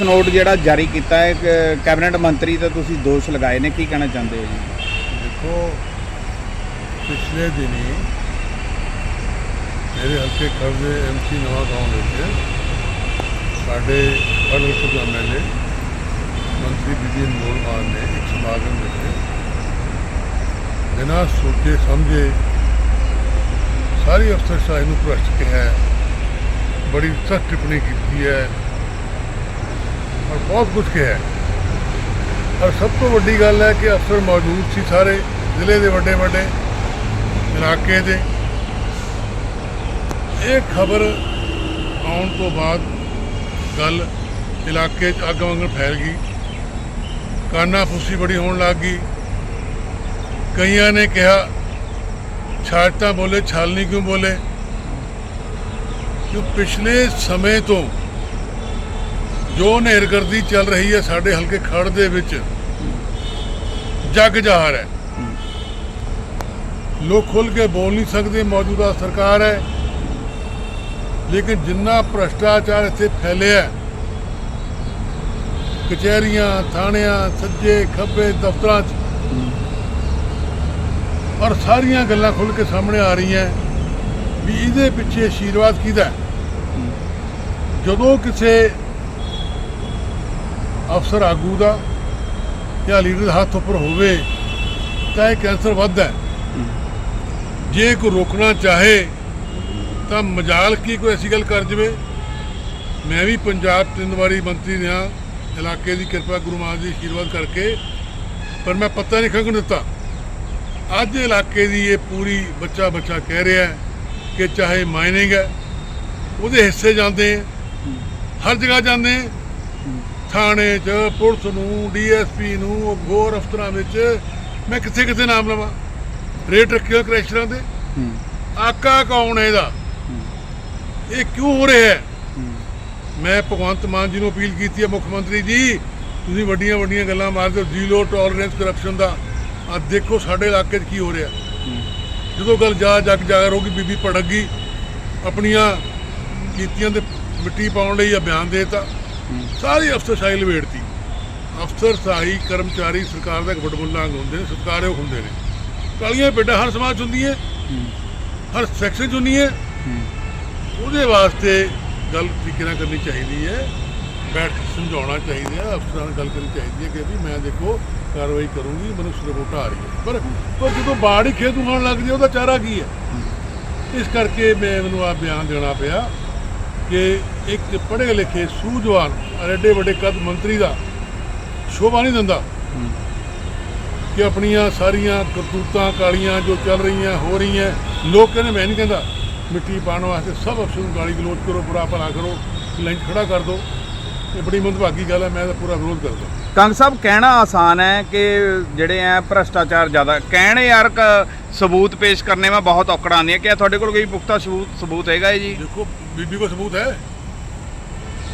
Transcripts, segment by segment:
Press note ਜਿਹੜਾ ਜਾਰੀ ਕੀਤਾ ਹੈ ਕ- ਕੈਬਨਿਟ ਮੰਤਰੀ ਤੇ ਤੁਸੀਂ ਦੋਸ਼ ਲਗਾਏ ਨੇ, ਕੀ ਕਹਿਣਾ ਚਾਹੁੰਦੇ ਹੋ ਜੀ? ਦੇਖੋ, ਪਿਛਲੇ ਦਿਨੀ ਮੇਰੇ ਹਲਕੇ ਖਰਦੇ ਐਮਸੀ ਨਵਾਂ ਗਾਉਂ ਵਿੱਚ ਸਾਡੇ ਹਲਕੇ ਦੇ ਐਮਐਲਏ ਮੰਤਰੀ ਬੀਬੀ ਅਨਮੋਲ ਮਾਨ ਨੇ ਇੱਕ ਸਮਾਗਮ ਵਿੱਚ ਬਿਨਾਂ ਸੋਚੇ ਸਮਝੇ ਸਾਰੀ ਸਾਹਿਬ ਨੂੰ ਭ੍ਰਸ਼ਟ ਕਿਹਾ ਹੈ, ਬੜੀ ਸਖਤ ਟਿੱਪਣੀ ਕੀਤੀ ਹੈ। ਔਰ ਬਹੁਤ ਕੁਝ ਕਿਹਾ ਹੈ ਔਰ ਸਭ ਤੋਂ ਵੱਡੀ ਗੱਲ ਹੈ ਕਿ ਅਫਸਰ ਮੌਜੂਦ ਸੀ ਸਾਰੇ ਜ਼ਿਲ੍ਹੇ ਦੇ ਵੱਡੇ ਵੱਡੇ ਇਲਾਕੇ ਦੇ ਇਹ ਖਬਰ ਆਉਣ ਤੋਂ ਬਾਅਦ ਗੱਲ ਇਲਾਕੇ 'ਚ ਅੱਗ ਵਾਂਗਰ ਫੈਲ ਗਈ ਕਾਨਾ ਫੂਸੀ ਬੜੀ ਹੋਣ ਲੱਗ ਗਈ ਕਈਆਂ ਨੇ ਕਿਹਾ ਛਾਟ ਤਾਂ ਬੋਲੇ ਛਾਲਨੀ ਕਿਉਂ ਬੋਲੇ ਕਿ ਪਿਛਲੇ ਸਮੇਂ ਤੋਂ ਜੋ ਨਹਿਰਗਰਦੀ ਚੱਲ ਰਹੀ ਹੈ ਸਾਡੇ ਹਲਕੇ ਖੜ ਦੇ ਵਿੱਚ, ਜੱਗ ਜਾਹਰ ਹੈ। ਲੋਕ ਖੁੱਲ ਕੇ ਬੋਲ ਨਹੀਂ ਸਕਦੇ, ਮੌਜੂਦਾ ਸਰਕਾਰ ਹੈ। ਲੇਕਿਨ ਜਿੰਨਾ ਭ੍ਰਸ਼ਟਾਚਾਰ ਇੱਥੇ ਫੈਲਿਆ ਕਚਹਿਰੀਆਂ, ਥਾਣਿਆਂ, ਸੱਜੇ ਖੱਬੇ ਦਫ਼ਤਰਾਂ 'ਚ, ਔਰ ਸਾਰੀਆਂ ਗੱਲਾਂ ਖੁੱਲ ਕੇ ਸਾਹਮਣੇ ਆ ਰਹੀਆਂ ਵੀ ਇਹਦੇ ਪਿੱਛੇ ਆਸ਼ੀਰਵਾਦ ਕਿਹਦਾ ਜਦੋਂ ਕਿਸੇ ਅਫਸਰ ਆਗੂ ਦਾ ਜਾਂ ਲੀਡਰ ਦੇ ਹੱਥ ਉੱਪਰ ਹੋਵੇ ਤਾਂ ਇਹ ਕੈਂਸਰ ਵੱਧਦਾ ਹੈ। ਜੇ ਕੋਈ ਰੋਕਣਾ ਚਾਹੇ ਤਾਂ ਮਜਾਲ ਕੀ ਕੋਈ ਐਸੀ ਗੱਲ ਕਰ ਜਵੇ? ਮੈਂ ਵੀ ਪੰਜਾਬ ਤਿੰਨ ਵਾਰੀ ਮੰਤਰੀ ਰਿਹਾ, ਇਲਾਕੇ ਦੀ ਕਿਰਪਾ ਗੁਰੂ ਮਹਾਰਾਜ ਦੀ ਆਸ਼ੀਰਵਾਦ ਕਰਕੇ, ਪਰ ਮੈਂ ਪਤਾ ਨਹੀਂ ਖੰਗਣ ਦਿੱਤਾ। ਅੱਜ ਇਲਾਕੇ ਦੀ ਇਹ ਪੂਰੀ ਬੱਚਾ ਬੱਚਾ ਕਹਿ ਰਿਹਾ ਹੈ ਕਿ ਚਾਹੇ ਮਾਈਨਿੰਗ ਹੈ, ਉਹਦੇ ਹਿੱਸੇ ਜਾਂਦੇ ਹਰ ਜਗ੍ਹਾ ਜਾਂਦੇ ਥਾਣੇ 'ਚ ਪੁਲਿਸ ਨੂੰ ਡੀਐਸਪੀ ਨੂੰ ਗੌਰ ਅਫਸਰਾਂ ਵਿੱਚ ਮੈਂ ਕਿੱਥੇ ਕਿੱਥੇ ਨਾਮ ਲਵਾਂ। ਰੇਟ ਰੱਖਿਓ ਕ੍ਰੈਸ਼ਰਾਂ ਦੇ। ਆਕਾ ਕੌਣ ਹੈ ਇਹਦਾ? ਇਹ ਕਿਉਂ ਹੋ ਰਿਹਾ ਹੈ? ਮੈਂ ਭਗਵੰਤ ਮਾਨ ਜੀ ਨੂੰ ਅਪੀਲ ਕੀਤੀ ਹੈ ਮੁੱਖ ਮੰਤਰੀ ਜੀ ਤੁਸੀਂ ਵੱਡੀਆਂ ਵੱਡੀਆਂ ਗੱਲਾਂ ਮਾਰਦੇ ਹੋ ਜ਼ੀਰੋ ਟੋਲਰੈਂਸ ਕਰਪਸ਼ਨ ਦਾ। ਆ ਦੇਖੋ ਸਾਡੇ ਇਲਾਕੇ 'ਚ ਕੀ ਹੋ ਰਿਹਾ। ਜਦੋਂ ਗੱਲ ਜਾ ਜੱਗ ਜਾਗਰ ਹੋ ਗਈ ਬੀਬੀ ਭੜਕ ਗਈ। ਆਪਣੀਆਂ ਕੀਤੀਆਂ ਤੇ ਮਿੱਟੀ ਪਾਉਣ ਲਈ ਆ ਬਿਆਨ ਦੇਤਾ। ਸਾਰੀ ਅਫਸਰਸ਼ਾਹੀ ਲਵੇੜਤੀ ਅਫਸਰਸ਼ਾਹੀ ਕਰਮਚਾਰੀ, ਸਰਕਾਰ ਦਾ ਇੱਕ ਵਡਮੁੱਲਾ ਅੰਗ ਹੁੰਦੇ ਨੇ, ਸਤਿਕਾਰਯੋਗ ਹੁੰਦੇ ਨੇ। ਕਾਲੀਆਂ ਪੇਡਾਂ ਹਰ ਸਮਾਜ 'ਚ ਹੁੰਦੀਆਂ ਹਰ ਸੈਕਸ਼ਨ 'ਚ ਹੁੰਦੀਆਂ ਉਹਦੇ ਵਾਸਤੇ ਗੱਲ ਤਰੀਕੇ ਨਾਲ ਕਰਨੀ ਚਾਹੀਦੀ ਹੈ, ਬੈਠ ਕੇ ਸਮਝਾਉਣਾ ਚਾਹੀਦਾ ਹੈ, ਅਫਸਰਾਂ ਨਾਲ ਗੱਲ ਕਰਨੀ ਚਾਹੀਦੀ ਹੈ ਕਿ ਵੀ ਮੈਂ ਦੇਖੋ ਕਾਰਵਾਈ ਕਰੂੰਗੀ, ਮੈਨੂੰ ਰਿਪੋਰਟ ਆ ਰਹੀ ਹੈ ਪਰ ਪਰ ਜਦੋਂ ਬਾੜ ਹੀ ਖੇਤ ਉਗਾਉਣ ਲੱਗ ਜੇ, ਉਹਦਾ ਚਾਰਾ ਕੀ ਹੈ? ਇਸ ਕਰਕੇ ਮੈਂ, ਮੈਨੂੰ ਆ ਬਿਆਨ ਦੇਣਾ ਪਿਆ। ਕਿ ਇੱਕ ਪੜ੍ਹੇ ਲਿਖੇ ਸੂਝਵਾਨ ਔਰ ਐਡੇ ਵੱਡੇ ਕਦ ਮੰਤਰੀ ਦਾ ਸ਼ੋਭਾ ਨਹੀਂ ਦਿੰਦਾ। ਕਿ ਆਪਣੀਆਂ ਸਾਰੀਆਂ ਕਰਤੂਤਾਂ ਕਾਲੀਆਂ ਜੋ ਚੱਲ ਰਹੀਆਂ ਹੋ ਰਹੀਆਂ ਲੋਕ ਕਹਿੰਦੇ ਮੈਂ ਨਹੀਂ ਕਹਿੰਦਾ ਮਿੱਟੀ ਪਾਉਣ ਵਾਸਤੇ ਸਭ ਅਫਸਰ ਨੂੰ ਗਾਲੀ ਗਲੋਚ ਕਰੋ ਬੁਰਾ ਭਲਾ ਕਰੋ ਲਾਈਨ ਖੜਾ ਕਰ ਦਿਓ। ਇਹ ਬੜੀ ਮੰਦਭਾਗੀ ਗੱਲ ਹੈ ਮੈਂ ਤਾਂ ਪੂਰਾ ਵਿਰੋਧ ਕਰਦਾ। ਕੰਗ ਸਾਹਿਬ ਕਹਿਣਾ ਆਸਾਨ ਹੈ ਕਿ ਜਿਹੜੇ ਆ ਭ੍ਰਸ਼ਟਾਚਾਰ ਜ਼ਿਆਦਾ ਕਹਿਣ ਯਾਰ ਸਬੂਤ ਪੇਸ਼ ਕਰਨੇ ਮੈਂ ਬਹੁਤ ਔਕੜਾਂ ਆਉਂਦੀਆਂ ਕਿ ਤੁਹਾਡੇ ਕੋਲ ਕੋਈ ਪੁਖਤਾ ਸਬੂਤ ਸਬੂਤ ਹੈਗਾ ਹੈ ਜੀ? ਦੇਖੋ ਬੀਬੀ ਕੋ ਸਬੂਤ ਹੈ।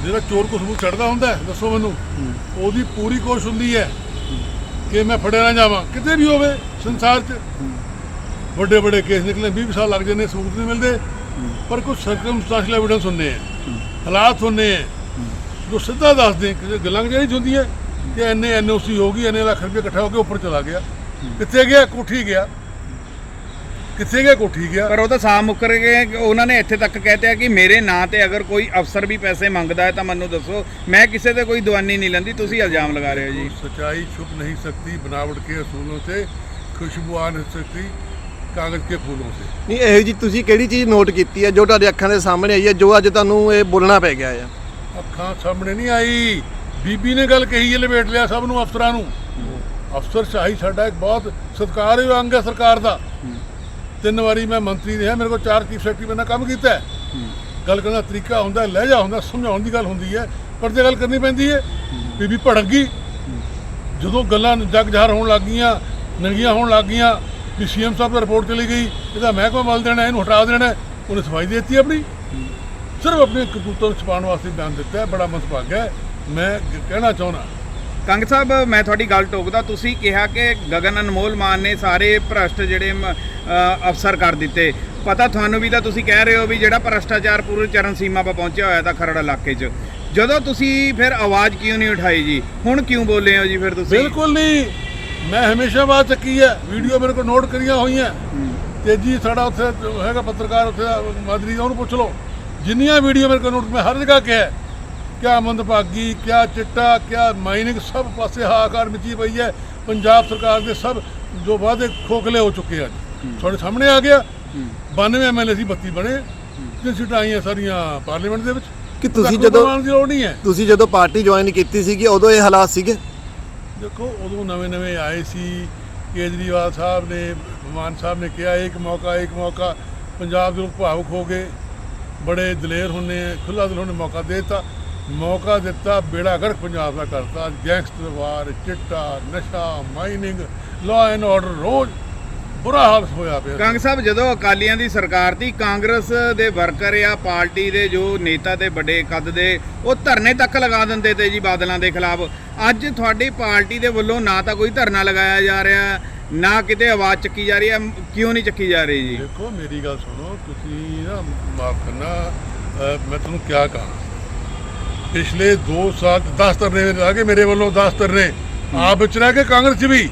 ਜਿਹੜਾ ਚੋਰ ਕੋ ਸਬੂਤ ਛੱਡਦਾ ਹੁੰਦਾ ਹੈ, ਦੱਸੋ ਮੈਨੂੰ। ਉਹਦੀ ਪੂਰੀ ਕੋਸ਼ਿਸ਼ ਹੁੰਦੀ ਹੈ ਕਿ ਮੈਂ ਫੜਿਆ ਨਾ ਜਾਵਾਂ। ਕਿਤੇ ਵੀ ਹੋਵੇ ਸੰਸਾਰ 'ਚ ਵੱਡੇ ਵੱਡੇ ਕੇਸ ਨਿਕਲੇ 20 ਸਾਲ ਲੱਗ ਜਾਂਦੇ ਸਬੂਤ ਨਹੀਂ ਮਿਲਦੇ। ਪਰ ਕੁਝ ਸਰਕਮਸਟੈਂਸ਼ੀਅਲ ਐਵੀਡੈਂਸ ਹੁੰਦੇ ਹੈ ਹਾਲਾਤ ਹੁੰਦੇ ਹੈ ਜੋ ਸਿੱਧਾ ਦੱਸਦੇ ਕਿ ਗੱਲਾਂ ਜਿਹੜੀ ਹੁੰਦੀਆਂ ਕਿ ਐਨੇ ਐਨਓਸੀ ਹੋ ਗਈ ਐਨੇ ਲੱਖ ਰੁਪਏ ਇਕੱਠਾ ਹੋ ਕੇ ਉੱਪਰ ਚਲਾ ਗਿਆ। ਕਿੱਥੇ ਗਿਆ? ਕੋਠੀ ਗਿਆ। ਕਿੱਥੇ ਗਿਆ ਕੋਠੀ ਗਿਆ ਪਰ ਉਹ ਤਾਂ ਸਾਫ਼ ਮੁੱਕਰ ਗਏ ਕਿ ਉਹਨਾਂ ਨੇ ਇੱਥੇ ਤੱਕ ਕਹਿਤੇ ਆ ਕਿ ਮੇਰੇ ਨਾਂ ਤੇ ਅਗਰ ਕੋਈ ਅਫਸਰ ਵੀ ਪੈਸੇ ਮੰਗਦਾ ਹੈ ਤਾਂ ਮੈਨੂੰ ਦੱਸੋ ਮੈਂ ਕਿਸੇ ਤੇ ਕੋਈ ਦਵਾਨੀ ਨਹੀਂ ਲੈਂਦੀ ਤੁਸੀਂ ਇਲਜ਼ਾਮ ਲਗਾ ਰਹੇ ਹੋ ਜੀ सच्चाई छुप नहीं सकती बनावट के असूलों से खुशबू आ नहीं सकती कागज के फूलों से ਨਹੀਂ ਇਹੋ ਜੀ ਤੁਸੀਂ ਕਿਹੜੀ ਚੀਜ਼ ਨੋਟ ਕੀਤੀ ਹੈ ਜੋ ਤੁਹਾਡੇ ਅੱਖਾਂ ਦੇ ਸਾਹਮਣੇ ਆਈ ਹੈ ਜੋ ਅੱਜ ਤੁਹਾਨੂੰ ਇਹ ਬੋਲਣਾ ਪੈ ਗਿਆ ਆ ਅੱਖਾਂ ਸਾਹਮਣੇ ਨਹੀਂ ਆਈ ਬੀਬੀ ਨੇ ਗੱਲ ਕਹੀ ਹੈ ਲਪੇਟ ਲਿਆ ਸਭ ਨੂੰ ਅਫਸਰਾਂ ਨੂੰ ਅਫਸਰ ਸ਼ਾਹੀ ਸਾਡਾ ਇੱਕ ਬਹੁਤ ਸਤਿਕਾਰਯੋਗ ਅੰਗ ਹੈ ਸਰਕਾਰ ਦਾ ਤਿੰਨ ਵਾਰੀ ਮੈਂ ਮੰਤਰੀ ਰਿਹਾ, ਮੇਰੇ ਕੋਲ ਚਾਰ ਚੀਫ ਸੈਕਟਰੀ ਮੈਨਾਂ ਕੰਮ ਕੀਤਾ ਗੱਲ ਕਰਨ ਦਾ ਤਰੀਕਾ ਹੁੰਦਾ, ਲਹਿਜਾ ਹੁੰਦਾ, ਸਮਝਾਉਣ ਦੀ ਗੱਲ ਹੁੰਦੀ ਹੈ ਪਰ ਪਰਦੇ ਗੱਲ ਕਰਨੀ ਪੈਂਦੀ ਹੈ। ਬੀਬੀ ਭੜਕ ਗਈ ਜਦੋਂ ਗੱਲਾਂ ਜਗ ਜ਼ਾਹਰ ਹੋਣ ਲੱਗ ਗਈਆਂ, ਨੰਗੀਆਂ ਹੋਣ ਲੱਗ ਗਈਆਂ, ਵੀ ਸੀਐਮ ਸਾਹਿਬ ਦਾ ਰਿਪੋਰਟ ਚਲੀ ਗਈ, ਇਹਦਾ ਮਹਿਕਮਾ ਬਲ ਦੇਣਾ, ਇਹਨੂੰ ਹਟਾ ਦੇਣਾ, ਉਹਨੇ ਸਫ਼ਾਈ ਦੇ ਦਿੱਤੀ ਆਪਣੀ। ਸਿਰਫ ਆਪਣੇ ਕਬੂਤਰ ਨੂੰ ਛੁਪਾਉਣ ਵਾਸਤੇ ਬਿਆਨ ਦਿੱਤਾ ਬੜਾ ਮੰਦਭਾਗਾ ਹੈ। ਮੈਂ ਕਹਿਣਾ ਚਾਹੁੰਦਾ ਕੰਗ ਸਾਹਿਬ ਮੈਂ ਤੁਹਾਡੀ ਗੱਲ ਟੋਕਦਾ ਤੁਸੀਂ ਕਿਹਾ ਕਿ ਗਗਨ ਅਨਮੋਲ ਮਾਨ ਨੇ ਸਾਰੇ ਭ੍ਰਸ਼ਟ ਜਿਹੜੇ ਅਫਸਰ ਕਰ ਦਿੱਤੇ। ਪਤਾ ਤੁਹਾਨੂੰ ਵੀ ਤਾਂ ਤੁਸੀਂ ਕਹਿ ਰਹੇ ਹੋ ਵੀ ਜਿਹੜਾ ਭ੍ਰਸ਼ਟਾਚਾਰ ਪੂਰੇ ਚਰਨ ਸੀਮਾ 'ਤੇ ਪਹੁੰਚਿਆ ਹੋਇਆ ਤਾਂ ਖਰੜ ਇਲਾਕੇ 'ਚ। ਜਦੋਂ ਤੁਸੀਂ ਫਿਰ ਆਵਾਜ਼ ਕਿਉਂ ਨਹੀਂ ਉਠਾਈ ਜੀ? ਹੁਣ ਕਿਉਂ ਬੋਲੇ ਹੋ ਜੀ ਫਿਰ ਤੁਸੀਂ? ਬਿਲਕੁਲ ਨਹੀਂ। ਮੈਂ ਹਮੇਸ਼ਾ ਬਾਤ ਚੱਕੀ ਹੈ ਵੀਡੀਓ ਮੇਰੇ ਕੋਲ ਨੋਟ ਕਰੀਆਂ ਹੋਈਆਂ। ਤੇਜੀ ਸਾਡਾ ਉੱਥੇ ਹੈਗਾ ਪੱਤਰਕਾਰ ਉੱਥੇ ਮਾਦਰੀ ਦਾ, ਉਹਨੂੰ ਪੁੱਛ ਲਓ। ਜਿੰਨੀਆਂ ਵੀਡੀਓ ਮੇਰੇ ਕੋਲ ਨੋਟ ਮੈਂ ਹਰ ਜਗ੍ਹਾ ਕਿਹਾ। ਕਿਆ ਮੰਦਭਾਗੀ ਕਿਆ ਚਿੱਟਾ ਕਿਆ ਮਾਈਨਿੰਗ ਸਭ ਪਾਸੇ ਹਾਹਾਕਾਰ ਮਚੀ ਪਈ ਹੈ। ਪੰਜਾਬ ਸਰਕਾਰ ਦੇ ਸਭ ਜੋ ਵਾਅਦੇ ਖੋਖਲੇ ਹੋ ਚੁੱਕੇ ਹਨ ਤੁਹਾਡੇ ਸਾਹਮਣੇ ਆ ਗਿਆ। 92 ਐਮਐਲਏ ਸੀ 32 ਬਣੇ। ਤੇ ਸੀਟਾਂ ਆਈਆਂ ਸਾਰੀਆਂ ਪਾਰਲੀਮੈਂਟ ਦੇ ਵਿੱਚ। ਕਿ ਤੁਸੀਂ ਜਦੋਂ ਤੁਸੀਂ ਜਦੋਂ ਪਾਰਟੀ ਜੁਆਇਨ ਕੀਤੀ ਸੀਗੀ ਉਦੋਂ ਇਹ ਹਾਲਾਤ ਸੀਗੇ? ਦੇਖੋ ਉਦੋਂ ਨਵੇਂ ਨਵੇਂ ਆਏ ਸੀ। ਕੇਜਰੀਵਾਲ ਸਾਹਿਬ ਨੇ ਮਾਨ ਸਾਹਿਬ ਨੇ ਕਿਹਾ ਇੱਕ ਮੌਕਾ ਇੱਕ ਮੌਕਾ। ਪੰਜਾਬ ਦੇ ਲੋਕ ਭਾਵੁਕ ਹੋ ਗਏ। ਬੜੇ ਦਲੇਰ ਹੁੰਨੇ ਆ ਖੁੱਲਾ ਦਿਲ ਉਹਨੇ ਮੌਕਾ ਦੇ ਦਿੱਤਾ। ਮੌਕਾ ਦਿੱਤਾ ਬੇੜਾ ਗਰਕ ਪੰਜਾਬ ਦਾ ਕਰਤਾ। ਗੈਂਗਸਟਰ ਵਾਰ ਚਿੱਟਾ ਨਸ਼ਾ ਮਾਈਨਿੰਗ ਲਾਅ ਐਂਡ ਆਰਡਰ ਰੋਜ਼ ਬੁਰਾ ਹਾਲ ਹੋਇਆ ਪਿਆ। ਕੰਗ ਸਾਹਿਬ ਜਦੋਂ ਅਕਾਲੀਆਂ ਦੀ ਸਰਕਾਰ ਸੀ ਕਾਂਗਰਸ ਦੇ ਵਰਕਰ ਆ ਪਾਰਟੀ ਦੇ ਜੋ ਨੇਤਾ ਤੇ ਵੱਡੇ ਕੱਦ ਦੇ ਉਹ ਧਰਨੇ ਤੱਕ ਲਗਾ ਦਿੰਦੇ ਤੇ ਜੀ ਬਾਦਲਾਂ ਦੇ ਖਿਲਾਫ। ਅੱਜ ਤੁਹਾਡੀ ਪਾਰਟੀ ਦੇ ਵੱਲੋਂ ਨਾ ਤਾਂ ਕੋਈ ਧਰਨਾ ਲਗਾਇਆ ਜਾ ਰਿਹਾ ਨਾ ਕਿਤੇ ਆਵਾਜ਼ ਚੱਕੀ ਜਾ ਰਹੀ ਹੈ ਕਿਉਂ ਨਹੀਂ ਚੱਕੀ ਜਾ ਰਹੀ ਜੀ? ਦੇਖੋ ਮੇਰੀ ਗੱਲ ਸੁਣੋ ਤੁਸੀਂ ਨਾ ਮਾਫ ਕਰਨਾ ਮੈਂ ਤੁਹਾਨੂੰ ਕਿਆ ਕਹਾਂ। ਪਿਛਲੇ 2 ਸਾਲ 10 ਤਰਨੇ ਲਾਗੇ ਮੇਰੇ ਵੱਲੋਂ 10 ਤਰਨੇ। ਆਪ ਵਿੱਚ ਰਹਿ ਕੇ ਕਾਂਗਰਸ ਵੀ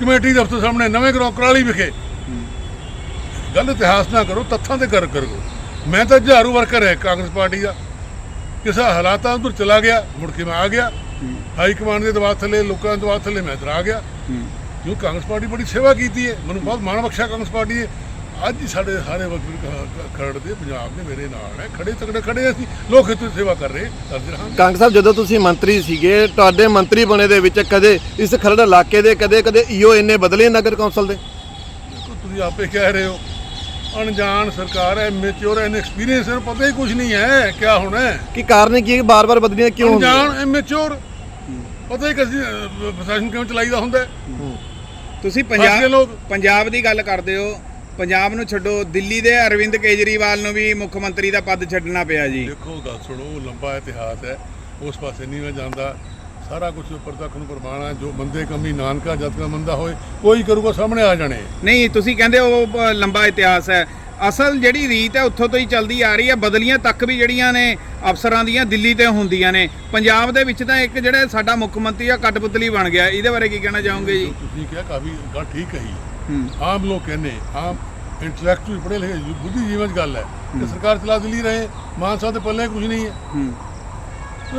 ਕਮੇਟੀ ਦਫ਼ਤਰ ਸਾਹਮਣੇ ਨਵੇਂ ਗਰਾਉਂ ਕਰਾਲੀ ਵਿਖੇ। ਗੱਲ ਇਤਿਹਾਸ ਨਾ ਕਰੋ ਤੱਥਾਂ ਤੇ ਕਰ ਕਰੋ। ਮੈਂ ਤਾਂ ਝਾੜੂ ਵਰਕਰ ਹੈ ਕਾਂਗਰਸ ਪਾਰਟੀ ਦਾ। ਕਿਸੇ ਹਾਲਾਤਾਂ ਉੱਧਰ ਚਲਾ ਗਿਆ ਮੁੜ ਕੇ ਮੈਂ ਆ ਗਿਆ। ਹਾਈ ਕਮਾਂਡ ਦੇ ਦਬਾਅ ਥੱਲੇ ਲੋਕਾਂ ਦੇ ਦਬਾਅ ਥੱਲੇ ਮੈਂ ਇੱਧਰ ਆ ਗਿਆ। ਕਿਉਂ? ਕਾਂਗਰਸ ਪਾਰਟੀ ਬੜੀ ਸੇਵਾ ਕੀਤੀ ਹੈ। ਮੈਨੂੰ ਬਹੁਤ ਮਾਣ ਬਖਸ਼ਿਆ ਕਾਂਗਰਸ ਪਾਰਟੀ ਨੇ। ਅੱਜ ਹੀ ਸਾਡੇ ਸਾਰੇ ਵਕੀਲ ਖਰੜ ਦੇ ਪੰਜਾਬ ਦੇ ਮੇਰੇ ਨਾਲ ਹੈ ਖੜੇ ਤਕੜੇ ਖੜੇ ਅਸੀਂ ਲੋਕ ਹਿੱਤ ਦੀ ਸੇਵਾ ਕਰ ਰਹੇ ਕਰਦੇ ਰਹਾਂਗੇ ਕੰਗ ਸਾਹਿਬ ਜਦੋਂ ਤੁਸੀਂ ਮੰਤਰੀ ਸੀਗੇ ਤੁਹਾਡੇ ਮੰਤਰੀ ਬਣੇ ਦੇ ਵਿੱਚ ਕਦੇ ਇਸ ਖਰੜ ਇਲਾਕੇ ਦੇ ਕਦੇ ਕਦੇ ਈਓ ਇੰਨੇ ਬਦਲੇ ਨਗਰ ਕੌਂਸਲ ਦੇ ਦੇਖੋ ਤੁਸੀਂ ਆਪੇ ਕਹਿ ਰਹੇ ਹੋ ਅਣਜਾਣ ਸਰਕਾਰ ਹੈ ਮੈਚੁਰ ਐਨ ਐਕਸਪੀਰੀਅੰਸ ਹੈ ਪਤਾ ਹੀ ਕੁਝ ਨਹੀਂ ਹੈ ਕਿਆ ਹੋਣਾ ਕੀ ਕਾਰਨ ਕੀ ਹੈ ਕਿ ਬਾਰ-ਬਾਰ ਬਦਲੀਆਂ ਕਿਉਂ ਹੁੰਦੀਆਂ ਅਣਜਾਣ ਐਮੈਚੁਰ ਪਤਾ ਹੀ ਕਿਸੇ ਪ੍ਰਸ਼ਾਸਨ ਕਿਵੇਂ ਚਲਾਈਦਾ ਹੁੰਦਾ। ਤੁਸੀਂ ਪੰਜਾਬ ਲੋਕ। ਪੰਜਾਬ ਦੀ ਗੱਲ ਕਰਦੇ ਹੋ ਪੰਜਾਬ ਨੂੰ ਛੱਡੋ ਦਿੱਲੀ ਦੇ ਅਰਵਿੰਦ ਕੇਜਰੀਵਾਲ ਨੂੰ ਵੀ ਮੁੱਖ ਮੰਤਰੀ ਦਾ ਪਦ ਛੱਡਣਾ ਪਿਆ ਜੀ। ਦੇਖੋ ਗੱਲ ਸੁਣੋ ਲੰਬਾ ਇਤਿਹਾਸ ਹੈ ਉਸ ਪਾਸੇ ਨਹੀਂ ਮੈਂ ਜਾਂਦਾ। ਸਾਰਾ ਕੁਝ ਉੱਪਰ ਤੱਕ ਨੂੰ ਪ੍ਰਮਾਣ ਹੈ ਜੋ ਬੰਦੇ ਕਮੀ ਨਾਨਕਾ ਜਦ ਕਾ ਮੰਦਾ ਹੋਏ ਕੋਈ ਕਰੂਗਾ ਸਾਹਮਣੇ ਆ ਜਾਣੇ। ਨਹੀਂ ਤੁਸੀਂ ਕਹਿੰਦੇ ਉਹ ਲੰਬਾ ਇਤਿਹਾਸ ਹੈ। ਅਸਲ ਜਿਹੜੀ ਰੀਤ ਹੈ ਉੱਥੋਂ ਤੋਂ ਹੀ ਚੱਲਦੀ ਆ ਰਹੀ ਹੈ। ਬਦਲੀਆਂ ਤੱਕ ਵੀ ਜਿਹੜੀਆਂ ਨੇ ਅਫਸਰਾਂ ਦੀਆਂ ਦਿੱਲੀ ਤੇ ਹੁੰਦੀਆਂ ਨੇ। ਪੰਜਾਬ ਦੇ ਵਿੱਚ ਤਾਂ ਇੱਕ ਜਿਹੜਾ ਸਾਡਾ ਮੁੱਖ ਮੰਤਰੀ ਆ ਕਟਪੁਤਲੀ ਬਣ ਗਿਆ। ਇਹਦੇ ਬਾਰੇ ਕੀ ਕਹਿਣਾ ਚਾਹੋਗੇ ਜੀ ਤੁਸੀਂ ਕਿਹਾ ਕਾਫੀ ਗੱਲ ਠੀਕ ਕਹੀ। ਆਮ ਲੋਕ ਕਹਿੰਦੇ ਆਮ ਇੰਟੈਲੈਕਚੁਅਲ ਪੜ੍ਹੇ ਲਿਖੇ ਬੁੱਧੀ ਜੀਵਨ ਦੀ ਗੱਲ ਹੈ। ਕਿ ਸਰਕਾਰ ਚਲਾ ਦਿੱਲੀ ਰਹੇ ਮਾਨ ਸਾਹਿਬ ਦੇ ਪੱਲੇ ਕੁਝ ਨਹੀਂ ਹੈ। ਹੂੰ।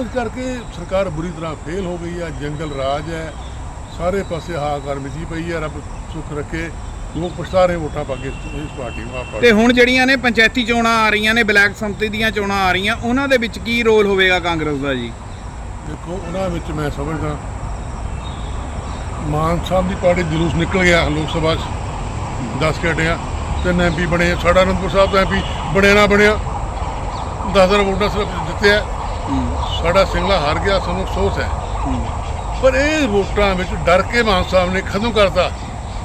ਇਸ ਕਰਕੇ ਸਰਕਾਰ ਬੁਰੀ ਤਰ੍ਹਾਂ ਫੇਲ ਹੋ ਗਈ ਹੈ ਜੰਗਲ ਰਾਜ ਹੈ। ਸਾਰੇ ਪਾਸੇ ਹਾਹਾਕਾਰ ਮਚੀ ਪਈ ਹੈ ਰੱਬ ਸੁੱਖ ਰੱਖੇ। ਲੋਕ ਪਛਤਾ ਰਹੇ ਵੋਟਾਂ ਪਾ ਕੇ ਇਸ ਪਾਰਟੀ ਨੂੰ ਆਪ ਤੇ ਹੁਣ ਜਿਹੜੀਆਂ ਨੇ ਪੰਚਾਇਤੀ ਚੋਣਾਂ ਆ ਰਹੀਆਂ ਨੇ ਬਲੈਕ ਸੰਮਤੀ ਦੀਆਂ ਚੋਣਾਂ ਆ ਰਹੀਆਂ ਉਹਨਾਂ ਦੇ ਵਿੱਚ ਕੀ ਰੋਲ ਹੋਵੇਗਾ ਕਾਂਗਰਸ ਦਾ ਜੀ? ਦੇਖੋ ਉਹਨਾਂ ਵਿੱਚ ਮੈਂ ਸਮਝਦਾ ਮਾਨ ਸਾਹਿਬ ਦੀ ਪਾਰਟੀ ਜਲੂਸ ਨਿਕਲ ਗਿਆ ਲੋਕ ਸਭਾ 'ਚ 10 ਕੇ ਹਟਿਆ ਤਿੰਨ ਐਮਪੀ ਬਣੇ ਸਾਡਾ ਅਨੰਦਪੁਰ ਸਾਹਿਬ ਦਾ ਐਮਪੀ ਬਣਿਆ ਨਾ ਬਣਿਆ। 10000 ਵੋਟਾਂ ਸਿਰਫ ਜਿੱਤਿਆ। ਸਾਡਾ ਸਿੰਗਲਾ ਹਾਰ ਗਿਆ, ਸਾਨੂੰ ਅਫਸੋਸ ਹੈ। ਪਰ ਇਹ ਵੋਟਾਂ ਵਿੱਚ ਡਰ ਕੇ ਮਾਨ ਸਾਹਿਬ ਨੇ ਖਤਮ ਕਰਤਾ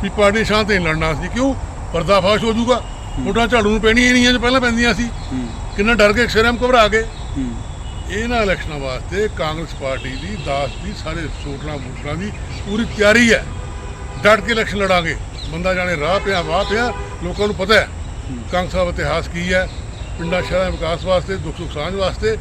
ਵੀ ਪਾਰਟੀ ਸ਼ਾਂਤ ਨਹੀਂ ਲੜਨਾ ਸੀ। ਕਿਉਂ? ਪਰਦਾਫਾਸ਼ ਹੋ ਜਾਊਗਾ। ਵੋਟਾਂ ਝਾੜੂ ਨੂੰ ਪੈਣੀਆਂ ਹੀ ਨਹੀਂ ਹੈ ਪਹਿਲਾਂ ਪੈਂਦੀਆਂ ਸੀ। ਕਿੰਨਾ ਡਰ ਕੇ ਸ਼ਰਮ ਘਬਰਾ ਕੇ ਇਹਨਾਂ ਇਲੈਕਸ਼ਨਾਂ ਵਾਸਤੇ ਕਾਂਗਰਸ ਪਾਰਟੀ ਦੀ ਦਾਸ ਦੀ ਸਾਰੇ ਸੋਟਣਾ ਬੂਟਣਾ ਦੀ ਪੂਰੀ ਤਿਆਰੀ ਹੈ। ਡਟ ਕੇ ਇਲੈਕਸ਼ਨ ਲੜਾਂਗੇ। ਬੰਦਾ ਜਾਣੇ ਰਾਹ ਪਿਆ ਵਾਹ ਪਿਆ ਲੋਕਾਂ ਨੂੰ ਪਤਾ ਹੈ ਕਾਂਗਰਸ ਦਾ ਇਤਿਹਾਸ ਕੀ ਹੈ। ਪਿੰਡਾਂ ਸ਼ਹਿਰਾਂ ਵਿਕਾਸ ਵਾਸਤੇ ਦੁੱਖ ਸੁੱਖ ਸਾਂਝ ਵਾਸਤੇ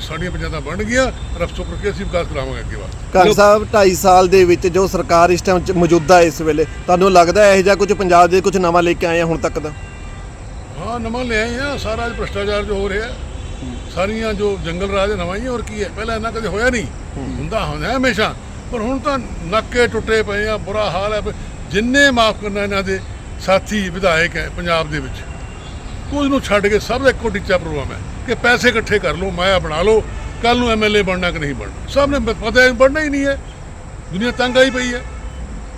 ਸਾਡੀਆਂ ਪੰਚਾਇਤਾਂ ਬਣ ਗਈਆਂ। ਰੱਬ ਸੁੱਖ ਕਰਕੇ ਅਸੀਂ ਵਿਕਾਸ ਕਰਾਵਾਂਗੇ ਅੱਗੇ ਵਾਸਤੇ। ਕੰਗ ਸਾਹਿਬ 2.5 ਸਾਲ ਦੇ ਵਿੱਚ ਜੋ ਸਰਕਾਰ ਇਸ ਟਾਈਮ ਚ ਮੌਜੂਦਾ ਇਸ ਵੇਲੇ ਤੁਹਾਨੂੰ ਲੱਗਦਾ ਇਹ ਜਿਹਾ ਕੁਝ ਪੰਜਾਬ ਦੇ ਕੁਝ ਨਵਾਂ ਲੈ ਕੇ ਆਏ ਆ ਹੁਣ ਤੱਕ ਦਾ? ਹਾਂ ਨਵਾਂ ਲਿਆਏ ਆ। ਸਾਰਾ ਭ੍ਰਸ਼ਟਾਚਾਰ ਜੋ ਹੋ ਰਿਹਾ। ਹੈ, ਸਾਰੀਆਂ ਜੋ ਜੰਗਲ ਰਾਜ ਹੈ ਨਵਾਂ ਹੀ ਹੈ, ਹੋਰ ਕੀ ਹੈ? ਪਹਿਲਾਂ ਇੰਨਾ ਕਦੇ ਹੋਇਆ ਨਹੀਂ। ਹੁੰਦਾ ਹੁੰਦਾ ਹੈ ਹਮੇਸ਼ਾ। ਪਰ ਹੁਣ ਤਾਂ ਨੱਕੇ ਟੁੱਟੇ ਪਏ ਆ ਬੁਰਾ ਹਾਲ ਹੈ। ਜਿੰਨੇ ਮਾਫ ਕਰਨਾ ਇਹਨਾਂ ਦੇ ਸਾਥੀ ਵਿਧਾਇਕ ਹੈ ਪੰਜਾਬ ਦੇ ਵਿੱਚ ਕੁਝ ਨੂੰ ਛੱਡ ਕੇ ਸਭ ਦਾ ਇੱਕੋ ਟੀਚਾ ਪ੍ਰੋਗਰਾਮ ਹੈ ਕਿ ਪੈਸੇ ਇਕੱਠੇ ਕਰ ਲਓ ਮਾਇਆ ਬਣਾ ਲਓ। ਕੱਲ ਨੂੰ ਐਮਐਲਏ ਬਣਨਾ ਕਿ ਨਹੀਂ ਬਣਨਾ? ਸਭ ਨੇ ਪਤਾ ਹੈ ਬਣਨਾ ਹੀ ਨਹੀਂ ਹੈ। ਦੁਨੀਆ ਤੰਗ ਆਈ ਪਈ ਹੈ।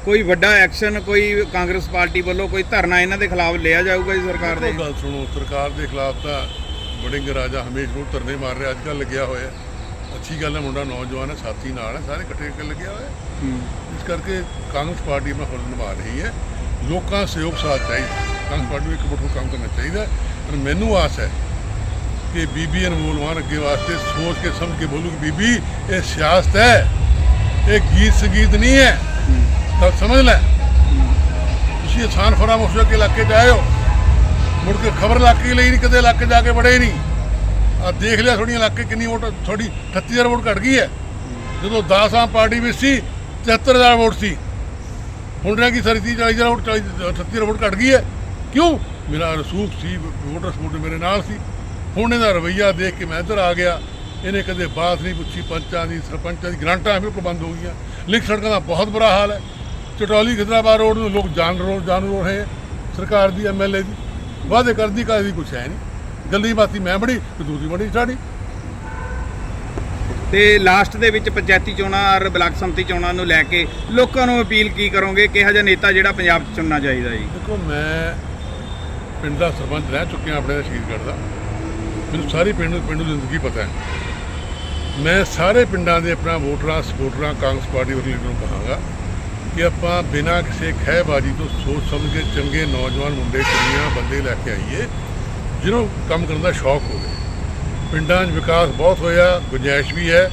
ਕੋਈ ਵੱਡਾ ਐਕਸ਼ਨ ਕੋਈ ਕਾਂਗਰਸ ਪਾਰਟੀ ਵੱਲੋਂ ਕੋਈ ਧਰਨਾ ਇਹਨਾਂ ਦੇ ਖਿਲਾਫ ਲਿਆ ਜਾਊਗਾ ਜੀ ਸਰਕਾਰ ਦੇ? ਗੱਲ ਸੁਣੋ ਸਰਕਾਰ ਦੇ ਖਿਲਾਫ ਤਾਂ ਬੜਿੰਗ ਰਾਜਾ ਹਮੇਸ਼ ਨੂੰ ਧਰਨੇ ਮਾਰ ਰਿਹਾ ਅੱਜ ਕੱਲ੍ਹ ਲੱਗਿਆ ਹੋਇਆ। ਅੱਛੀ ਗੱਲ ਹੈ ਮੁੰਡਾ ਨੌਜਵਾਨ ਹੈ ਸਾਥੀ ਨਾਲ ਹੈ ਸਾਰੇ ਇਕੱਠੇ ਕਰਕੇ ਲੱਗਿਆ ਹੋਇਆ। ਇਸ ਕਰਕੇ ਕਾਂਗਰਸ ਪਾਰਟੀ ਆਪਣਾ ਫਰਜ਼ ਨਿਭਾ ਰਹੀ ਹੈ। ਲੋਕਾਂ ਸਹਿਯੋਗ ਸਾਥ ਚਾਹੀਦਾ ਕਾਂਗਰਸ ਪਾਰਟੀ ਨੂੰ ਇੱਕ ਮੁੱਠ ਕੰਮ ਕਰਨਾ ਚਾਹੀਦਾ। ਪਰ ਮੈਨੂੰ ਆਸ ਹੈ ਕਿ ਬੀਬੀ ਅਨਮੋਲ ਅੱਗੇ ਵਾਸਤੇ ਸੋਚ ਕੇ ਸਮਝ ਕੇ ਬੋਲੂਗੀ ਬੀਬੀ ਇਹ ਸਿਆਸਤ ਹੈ। ਇਹ ਗੀਤ ਸੰਗੀਤ ਨਹੀਂ ਹੈ। ਤਾਂ ਸਮਝ ਲੈ। ਤੁਸੀਂ ਆਸਾਨ ਫਰਾਮੋਸ਼ ਹੋ ਕੇ ਇਲਾਕੇ ਹੋ। ਮੁੜ ਕੇ ਖਬਰ ਇਲਾਕੇ ਲਈ ਨਹੀਂ, ਕਦੇ ਇਲਾਕੇ ਜਾ ਕੇ ਬੜੇ ਨਹੀਂ। ਆ ਦੇਖ ਲਿਆ ਤੁਹਾਡੀਆਂ ਇਲਾਕੇ ਕਿੰਨੀ ਵੋਟ ਤੁਹਾਡੀ 38000 ਵੋਟ ਘਟ ਗਈ ਹੈ। ਜਦੋਂ 10 ਆਮ ਪਾਰਟੀ ਵਿੱਚ ਸੀ 73000 ਵੋਟ ਸੀ। ਹੁਣ ਰਹਿ ਗਈ ਸਾਰੀ 30 40000 ਵੋਟ 40 38000 ਵੋਟ ਘਟ ਗਈ ਹੈ। ਕਿਉਂ? ਮੇਰਾ ਰਸੂਖ ਸੀ, ਵੋਟਰ ਸਪੋਰਟ ਮੇਰੇ ਨਾਲ ਸੀ। ਹੁਣ ਇਹਦਾ ਰਵਈਆ ਦੇਖ ਕੇ ਮੈਂ ਇੱਧਰ ਆ ਗਿਆ। ਇਹਨੇ ਕਦੇ ਬਾਤ ਨਹੀਂ ਪੁੱਛੀ, ਪੰਚਾਂ ਦੀ, ਸਰਪੰਚਾਂ ਦੀ ਗਰੰਟਾਂ ਬਿਲਕੁਲ ਬੰਦ ਹੋ ਗਈਆਂ। ਲਿੰਕ ਸੜਕਾਂ ਦਾ ਬਹੁਤ ਬੁਰਾ ਹਾਲ ਹੈ। ਚਟੌਲੀ ਖਿਦਰਾਬਾਦ ਰੋਡ ਨੂੰ ਲੋਕ ਜਾਣ ਰੋਡ ਜਾਣ ਰੋ ਰਹੇ ਹੈ। ਸਰਕਾਰ ਦੀ ਐਮਐਲਏ ਦੀ। ਵਾਅਦੇ ਕਰਦੀ ਕਾਦੀ ਕੁਛ ਹੈ ਨਹੀਂ। ਗੱਲੀ ਬਾਤੀ ਮੈਂ ਬੜੀ ਤੇ ਦੂਜੀ ਬੜੀ ਸਾਡੀ। ਤੇ ਲਾਸਟ ਦੇ ਵਿੱਚ ਪੰਚਾਇਤੀ ਚੋਣਾਂ ਔਰ ਬਲਾਕ ਸੰਮਤੀ ਚੋਣਾਂ ਨੂੰ ਲੈ ਕੇ ਲੋਕਾਂ ਨੂੰ ਅਪੀਲ ਕੀ ਕਰੋਗੇ? ਕਿਹੋ ਜਿਹਾ ਨੇਤਾ ਜਿਹੜਾ ਪੰਜਾਬ 'ਚ ਚੁਣਨਾ ਚਾਹੀਦਾ ਜੀ? ਦੇਖੋ ਮੈਂ ਪਿੰਡ ਦਾ ਸਰਪੰਚ ਰਹਿ ਚੁੱਕਿਆ ਆਪਣੇ ਦਾ ਸ਼ਹੀਦਗੜ੍ਹ ਦਾ। ਮੈਨੂੰ ਸਾਰੀ ਪਿੰਡ ਪਿੰਡੂ ਜ਼ਿੰਦਗੀ ਪਤਾ ਹੈ। ਮੈਂ ਸਾਰੇ ਪਿੰਡਾਂ ਦੇ ਆਪਣਾ ਵੋਟਰਾਂ ਸਪੋਰਟਰਾਂ ਕਾਂਗਰਸ ਪਾਰਟੀ ਵਰਗੇ ਲੀਡਰਾਂ ਨੂੰ ਕਹਾਂਗਾ ਕਿ ਆਪਾਂ ਬਿਨਾਂ ਕਿਸੇ ਖਹਿਬਾਜ਼ੀ ਤੋਂ ਸੋਚ ਸਮਝ ਕੇ ਚੰਗੇ ਨੌਜਵਾਨ ਮੁੰਡੇ ਕੁੜੀਆਂ ਬੰਦੇ ਲੈ ਕੇ ਆਈਏ ਜਿਹਨੂੰ ਕੰਮ ਕਰਨ ਦਾ ਸ਼ੌਕ ਹੋਵੇ। ਪਿੰਡਾਂ 'ਚ ਵਿਕਾਸ ਬਹੁਤ ਹੋਇਆ ਗੁੰਜਾਇਸ਼ ਵੀ ਹੈ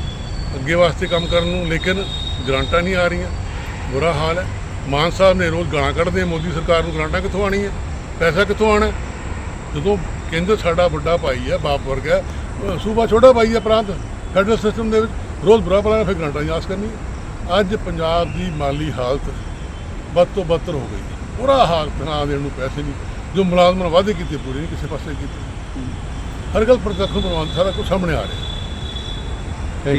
ਅੱਗੇ ਵਾਸਤੇ ਕੰਮ ਕਰਨ ਨੂੰ ਲੇਕਿਨ ਗਰਾਂਟਾਂ ਨਹੀਂ ਆ ਰਹੀਆਂ। ਬੁਰਾ ਹਾਲ ਹੈ। ਮਾਨ ਸਾਹਿਬ ਨੇ ਰੋਜ਼ ਗਾਲਾਂ ਕੱਢਦੇ ਮੋਦੀ ਸਰਕਾਰ ਨੂੰ ਗਰਾਂਟਾਂ ਕਿੱਥੋਂ ਆਣੀਆਂ ਪੈਸਾ ਕਿੱਥੋਂ ਆਣਾ ਜਦੋਂ ਕੇਂਦਰ ਸਾਡਾ ਵੱਡਾ ਭਾਈ ਹੈ ਬਾਪ ਵਰਗਾ ਹੈ, ਸੂਬਾ ਛੋਟਾ ਭਾਈ ਹੈ ਪ੍ਰਾਂਤ ਫੈਡਰਲ ਸਿਸਟਮ ਦੇ ਵਿੱਚ ਰੋਜ਼ ਬੁਰਾ ਭਲਾ ਫਿਰ ਗਰਾਂਟਾਂ ਦੀ ਆਸ ਕਰਨੀ ਹੈ। ਅੱਜ ਪੰਜਾਬ ਦੀ ਮਾਲੀ ਹਾਲਤ ਬਦ ਤੋਂ ਬਦਤਰ ਹੋ ਗਈ। ਪੂਰਾ ਬੁਰਾ ਹਾਲ ਤਨਾ ਦੇਣ ਨੂੰ ਪੈਸੇ ਨਹੀਂ, ਜੋ ਮੁਲਾਜ਼ਮਾਂ ਨੇ ਵਾਅਦੇ ਕੀਤੇ ਪੂਰੇ ਨਹੀਂ, ਕਿਸੇ ਪਾਸੇ ਕੀਤੇ। ਹਰ ਗੱਲ ਪ੍ਰਤੱਖ ਬਣਵਾਉਣ ਪ੍ਰਮਾਣ ਸਾਰਾ ਕੁਝ ਸਾਹਮਣੇ ਆ ਰਿਹਾ।